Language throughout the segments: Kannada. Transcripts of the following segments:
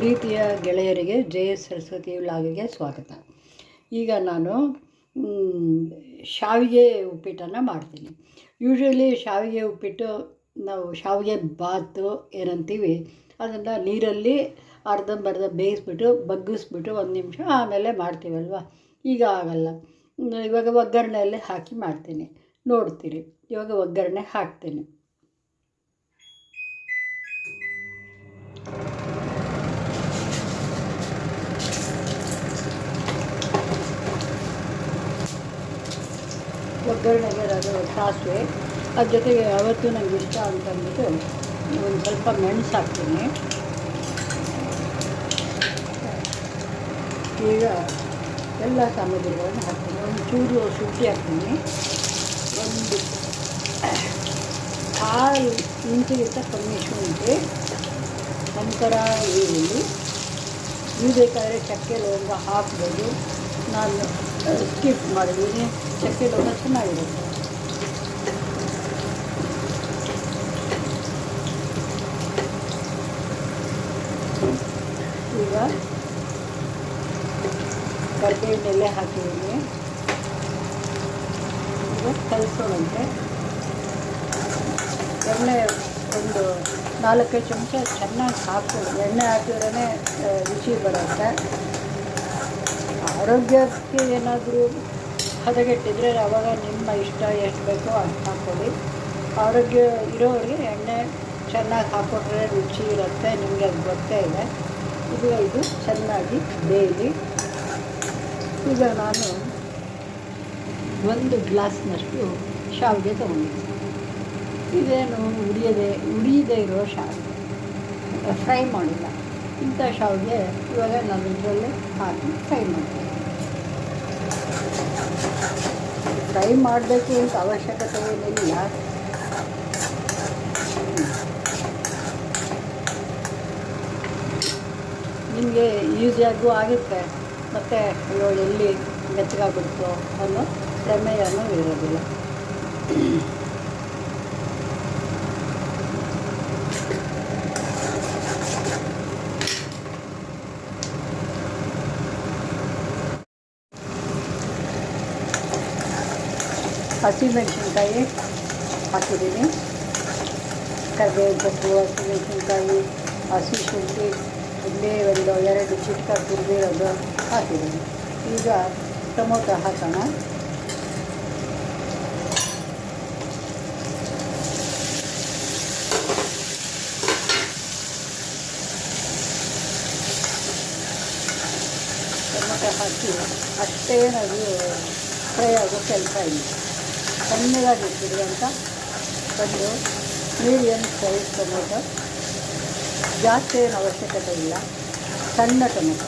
ಪ್ರೀತಿಯ ಗೆಳೆಯರಿಗೆ ಜಯ ಸರಸ್ವತಿ ಲಾಗಿಗೆ ಸ್ವಾಗತ. ಈಗ ನಾನು ಶಾವಿಗೆ ಉಪ್ಪಿಟ್ಟನ್ನು ಮಾಡ್ತೀನಿ. ಯೂಶ್ವಲಿ ಶಾವಿಗೆ ಉಪ್ಪಿಟ್ಟು ನಾವು ಶಾವಿಗೆ ಬಾತು ಏನಂತೀವಿ, ಅದನ್ನು ನೀರಲ್ಲಿ ಅರ್ಧಂಬರ್ಧ ಬೇಯಿಸ್ಬಿಟ್ಟು ಬಗ್ಗಿಸ್ಬಿಟ್ಟು ಒಂದು ನಿಮಿಷ ಆಮೇಲೆ ಮಾಡ್ತೀವಲ್ವ? ಈಗ ಆಗಲ್ಲ. ಇವಾಗ ಒಗ್ಗರಣೆಯಲ್ಲೇ ಹಾಕಿ ಮಾಡ್ತೀನಿ. ನೋಡ್ತೀರಿ, ಇವಾಗ ಒಗ್ಗರಣೆ ಹಾಕ್ತೀನಿ. ಒಗ್ಗರಣೆಗೆ ಅದು ಸಾಸಿವೆ. ಅದ್ರ ಜೊತೆಗೆ ಅವತ್ತು ನನಗೆ ಇಷ್ಟ ಅಂತಂದ್ಬಿಟ್ಟು ಒಂದು ಸ್ವಲ್ಪ ಮೆಣಸು ಹಾಕ್ತೀನಿ. ಈಗ ಎಲ್ಲ ಸಾಮಗ್ರಿಗಳನ್ನು ಹಾಕ್ತೀನಿ. ಒಂದು ಚೂರು ಶುಂಠಿ ಹಾಕ್ತೀನಿ. ಒಂದು ಕಾಲು ಇಂಚಿಗಿಂತ ಕಮ್ಮಿ ಶುಂಠಿ. ನಂತರ ಈರುಳ್ಳಿ. ನೀವು ಬೇಕಾದರೆ ಚಕ್ಕೆ ಲವಂಗ ಹಾಕ್ಬೋದು. ನಾನು, ಸ್ಕಿಪ್ ಮಾಡಿದ್ದೀನಿ ಚಕ್ಕೆ ಲೋಟ ಚೆನ್ನಾಗಿರುತ್ತೆ ಈಗ ಕರ್ಬೇವಿನೆಲೆ ಹಾಕಿದ್ದೀನಿ ಈಗ ಕಲಿಸೋಣಂತೆ ಎಣ್ಣೆ ಒಂದು ನಾಲ್ಕೈದು ಚಮಚ ಚೆನ್ನಾಗಿ ಹಾಕ್ತೀವಿ ಎಣ್ಣೆ ಹಾಕಿದ್ರೇ ರುಚಿ ಬರುತ್ತೆ ಆರೋಗ್ಯಕ್ಕೆ ಏನಾದರೂ ಹದಗೆಟ್ಟಿದ್ರೆ ಅವಾಗ ನಿಮ್ಮ ಇಷ್ಟ ಎಷ್ಟು ಬೇಕೋ ಅಷ್ಟು ಹಾಕ್ಕೊಳ್ಳಿ. ಆರೋಗ್ಯ ಇರೋರಿಗೆ ಎಣ್ಣೆ ಚೆನ್ನಾಗಿ ಹಾಕ್ಕೊಟ್ರೆ ರುಚಿ ಇರುತ್ತೆ, ನಿಮಗೆ ಅದು ಗೊತ್ತೇ ಇದೆ. ಇದು ಇದು ಚೆನ್ನಾಗಿ ಬೇಯಲಿ. ಈಗ ನಾನು ಒಂದು ಗ್ಲಾಸ್ನಷ್ಟು ಶಾವಿಗೆ ತೊಗೊಂಡಿದ್ದೀನಿ ಇದೇನು ಉರಿಯದೆ, ಉರಿಯದೇ ಇರೋ ಶಾವಿಗೆ. ಫ್ರೈ ಮಾಡಿಲ್ಲ. ಇಂಥ ಶಾವಿಗೆ ಇವಾಗ ನಾನು ಇದರಲ್ಲೇ ಹಾಕಿ ಫ್ರೈ ಮಾಡ್ತೀನಿ. ಫ್ರೈ ಮಾಡಬೇಕು ಅಂತ ಅವಶ್ಯಕತೆ ಏನಿಲ್ಲ. ನಿಮಗೆ ಈಸಿಯಾಗೂ ಆಗುತ್ತೆ. ಮತ್ತು ಅಯ್ಯೋ, ಎಲ್ಲಿ ಮೆತ್ತಗಾಗ್ಬಿಡ್ತು ಅನ್ನೋ ಪ್ರಮೇಯನೂ ಇರೋದಿಲ್ಲ. ಹಸಿಮೆಣಸಿನ್ಕಾಯಿ ಹಾಕಿದ್ದೀನಿ. ಕರಿಬೇವು ಸೊಪ್ಪು ಹಸಿಮೆಣಸಿನ್ಕಾಯಿ ಹಸಿ ಶುಂಠಿ ಇಲ್ಲೇ ಒಂದು ಎರಡು ಚಿಟ್ಕ ತುರಿದಿರೋದು ಹಾಕಿದ್ದೀನಿ. ಈಗ ಟೊಮೊಟೊ ಹಾಕೋಣ. ಟೊಮೊಟೊ ಹಾಕಿ ಅಷ್ಟೇನದು ಫ್ರೈ ಆಗೋ ಕೆಲಸ ಇಲ್ಲ. ಸಣ್ಣದಾಗಿ ಇಟ್ಟಿರುವಂಥ ಒಂದು ಮೀಡಿಯಮ್ ಸೈಜ್ ಟೊಮೆಟೊ. ಜಾಸ್ತಿ ಏನು ಅವಶ್ಯಕತೆ ಇಲ್ಲ. ಸಣ್ಣ ಟೊಮೆಟೊ.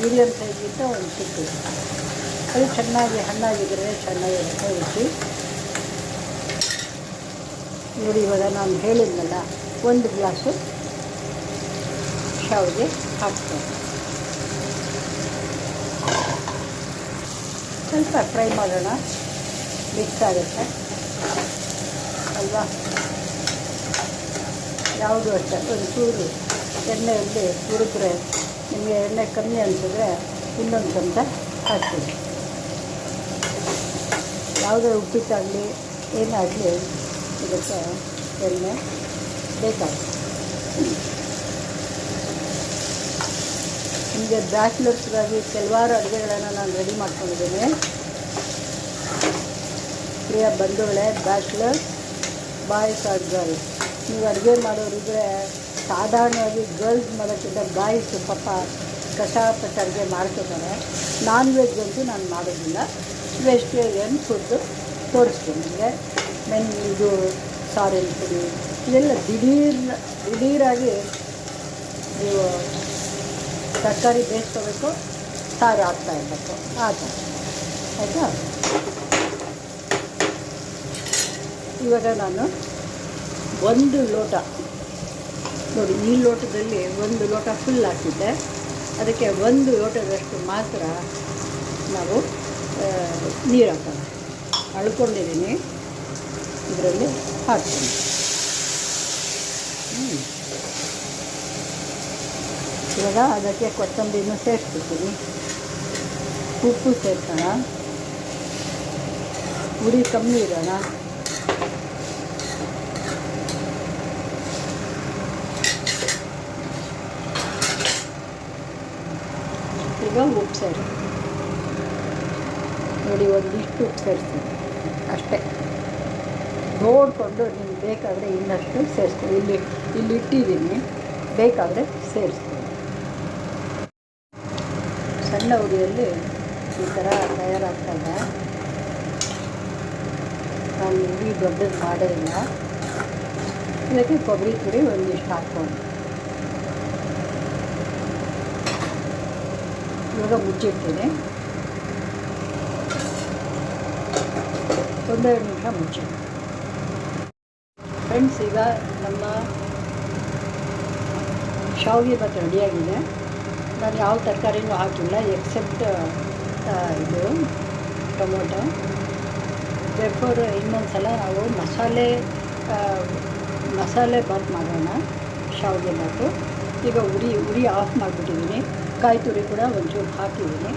ಮೀಡಿಯಮ್ ಸೈಜಿಂದ ಒಂದು ಚಿಕ್ಕದು ಅದು ಚೆನ್ನಾಗಿ ಹಣ್ಣಾಗಿದ್ದರೆ ಚೆನ್ನಾಗಿ ಉಪಯೋಗಿಸಿ ನೋಡಿ, ಇವಾಗ ನಾನು ಹೇಳಿದ್ನಲ್ಲ, ಒಂದು ಗ್ಲಾಸು ಶಾವಿಗೆ ಹಾಕ್ತೇನೆ. ಸ್ವಲ್ಪ ಫ್ರೈ ಮಾಡೋಣ. ಮಿಕ್ಸ್ ಆಗುತ್ತೆ. ಅಲ್ವಾ? ಯಾವುದು ಅಷ್ಟೇ? ಒಂದು ಚೂರು ಎಣ್ಣೆಯಲ್ಲಿ ಹುರಿದ್ರೆ, ನಿಮಗೆ ಎಣ್ಣೆ ಕಮ್ಮಿ ಅನಿಸಿದ್ರೆ ಇನ್ನೊಂದು ಚಮಚ ಹಾಕ್ತೀನಿ. ಯಾವುದೇ ಉಪ್ಪಿಟ್ಟಾಗಲಿ, ಏನಾಗಲಿ ಇದಕ್ಕೆ ಎಣ್ಣೆ ಬೇಕಾಗುತ್ತೆ. ನಿಮಗೆ ಬ್ಯಾಚುಲರ್ಸ್ಗಾಗಿ ಕೆಲವಾರು ಅಡುಗೆಗಳನ್ನು ನಾನು ರೆಡಿ ಮಾಡ್ಕೊಂಡಿದ್ದೇನೆ. ಪ್ರಿಯ ಬಂಧುಗಳೇ, ಬ್ಯಾಚುಲರ್ ಬಾಯ್ಸ್ ಆರ್ ಗರ್ಲ್ಸ್. ನೀವು ಅಡುಗೆ ಮಾಡೋರಿದ್ರೆ ಸಾಧಾರಣವಾಗಿ ಗರ್ಲ್ಸ್ ಮಾಡೋಕ್ಕಿಂತ ಬಾಯ್ಸ್ ಪಾಪ ಕಷ್ಟಪಟ್ಟು ಅಡುಗೆ ಮಾಡ್ಕೋತಾರೆ ನಾನ್ ವೆಜ್ ಅಂತೂ ನಾನು ಮಾಡೋದಿಲ್ಲ. ವೆಜಿಟೇರಿಯನ್ ಫುಡ್ಡು ತೋರಿಸ್ತೀನಿ ನಿಮಗೆ. ಮೆನ್ ಇದು ಸಾರಿನ ಪುಡಿ ಇದೆಲ್ಲ ದಿಢೀರ್, ದಿಢೀರಾಗಿ ನೀವು ತರಕಾರಿ ಬೇಯಿಸ್ಕೋಬೇಕು, ಸಾರು ಆಗ್ತಾ ಇರಬೇಕು. ಆ ಥರ ಆಯಿತಾ? ಇವಾಗ ನಾನು ಒಂದು ಲೋಟ, ನೋಡಿ ಈ ಲೋಟದಲ್ಲಿ ಒಂದು ಲೋಟ ಫುಲ್ ಹಾಕಿದ್ದೆ. ಅದಕ್ಕೆ ಒಂದು ಲೋಟದಷ್ಟು ಮಾತ್ರ ನಾವು ನೀರು ಹಾಕೋಣ. ಅಳ್ಕೊಂಡಿದ್ದೀನಿ. ಇದರಲ್ಲಿ ಹಾಕ್ತೀನಿ. ಇವಾಗ ಅದಕ್ಕೆ ಕೊತ್ತಂಬರಿನೂ ಸೇರಿಸ್ಬಿಡ್ತೀನಿ. ಉಪ್ಪು ಸೇರ್ಸೋಣ. ಉರಿ ಕಮ್ಮಿ ಇಡೋಣ ಈಗ ಉಪ್ಪು ಸೇರಿ ನೋಡಿ ಒಂದಿಷ್ಟು ಉಪ್ಪು ಸೇರಿಸ್ತೀನಿ. ಅಷ್ಟೇ. ನೋಡಿಕೊಂಡು ನಿಮ್ಗೆ ಬೇಕಾದರೆ ಇನ್ನಷ್ಟು ಸೇರಿಸ್ತೀನಿ ಇಲ್ಲಿ ಇಲ್ಲಿ ಇಟ್ಟಿದ್ದೀನಿ. ಬೇಕಾದರೆ ಸೇರಿಸ್ತೀನಿ ಸಣ್ಣ ಉರಿಯಲ್ಲಿ ಈ ಥರ ತಯಾರಾಗ್ತದೆ ನಾನು ಉರಿ ದೊಡ್ಡದು ಮಾಡೇ ಇಲ್ಲ. ಇದಕ್ಕೆ ಕೊಬ್ಬರಿ ಪುಡಿ ಒಂದಿಷ್ಟು ಹಾಕ್ಕೊಂಡು. ಇವಾಗ ಮುಚ್ಚಿಡ್ತೀನಿ. ಒಂದೆರಡು ನಿಮಿಷ ಮುಚ್ಚಿ. ಫ್ರೆಂಡ್ಸ್ ಈಗ ನಮ್ಮ ಶಾವಿಗೆ ಭಾತ್ ರೆಡಿಯಾಗಿದೆ. ನಾನು ಯಾವ ತರಕಾರಿನೂ ಹಾಕಿಲ್ಲ ಎಕ್ಸೆಪ್ಟ್ ಇದು ಟೊಮೊಟೊ. ಬೆಫೋರ್ ಇನ್ನೊಂದು ಸಲ ನಾವು ಮಸಾಲೆ ಮಸಾಲೆ ಬಾತ್ ಮಾಡೋಣ, ಶಾವಿಗೆ ಬಾತು ಈಗ ಉರಿ ಉರಿ ಆಫ್ ಮಾಡಿಬಿಟ್ಟಿದ್ದೀನಿ. ಕಾಯಿ ತುರಿ ಕೂಡ ಒಂಚೂರು ಹಾಕಿದ್ದೀನಿ.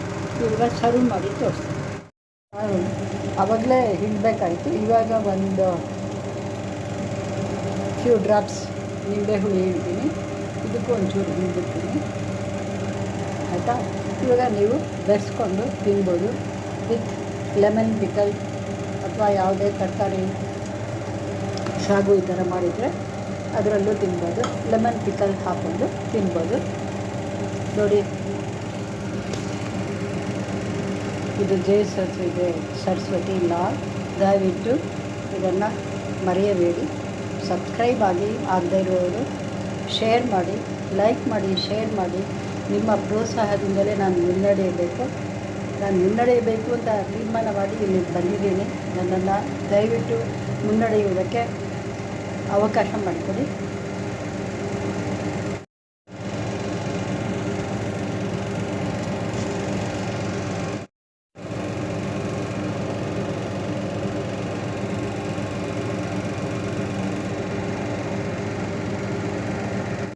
ಇವಾಗ ಸರ್ವ್ ಮಾಡಿ ತೋರಿಸ್ತೀನಿ. ಆವಾಗಲೇ ಹಿಂಡಬೇಕಾಯ್ತು. ಇವಾಗ ಒಂದು ಫ್ಯೂ ಡ್ರಾಪ್ಸ್ ನಿಂಬೆ ಹುಳಿ ಇಡ್ತೀನಿ ಇದಕ್ಕೂ ಒಂಚೂರು ಹಿಂಡ್ಬಿಡ್ತೀನಿ ಆಯಿತಾ? ಇವಾಗ ನೀವು ಬೆರೆಸ್ಕೊಂಡು ತಿನ್ಬೋದು. ವಿತ್ ಲೆಮನ್ ಪಿಕಲ್ ಅಥವಾ ಯಾವುದೇ ತರಕಾರಿ ಶಾಗು ಈ ಥರ ಮಾಡಿದರೆ ಅದರಲ್ಲೂ ತಿನ್ಬೋದು. ಲೆಮನ್ ಪಿಕಲ್ ಹಾಕ್ಕೊಂಡು ತಿನ್ಬೋದು. ನೋಡಿ. ಇದು ಜಯ ಸರಸ್ವತಿ ಸರಸ್ವತಿ ಲಾ. ದಯವಿಟ್ಟು ಇದನ್ನು ಮರೆಯಬೇಡಿ. ಸಬ್ಸ್ಕ್ರೈಬ್ ಆಗಿ ಆಗದೇ ಇರುವವರು ಶೇರ್ ಮಾಡಿ, ಲೈಕ್ ಮಾಡಿ, ಶೇರ್ ಮಾಡಿ. ನಿಮ್ಮ ಪ್ರೋತ್ಸಾಹದಿಂದಲೇ ನಾನು ಮುನ್ನಡೆಯಬೇಕು. ನಾನು ಮುನ್ನಡೆಯಬೇಕು ಅಂತ ತೀರ್ಮಾನ ಮಾಡಿ ಇಲ್ಲಿ ಬಂದಿದ್ದೀನಿ. ನನ್ನನ್ನು ದಯವಿಟ್ಟು ಮುನ್ನಡೆಯುವುದಕ್ಕೆ ಅವಕಾಶ ಮಾಡಿಕೊಡಿ.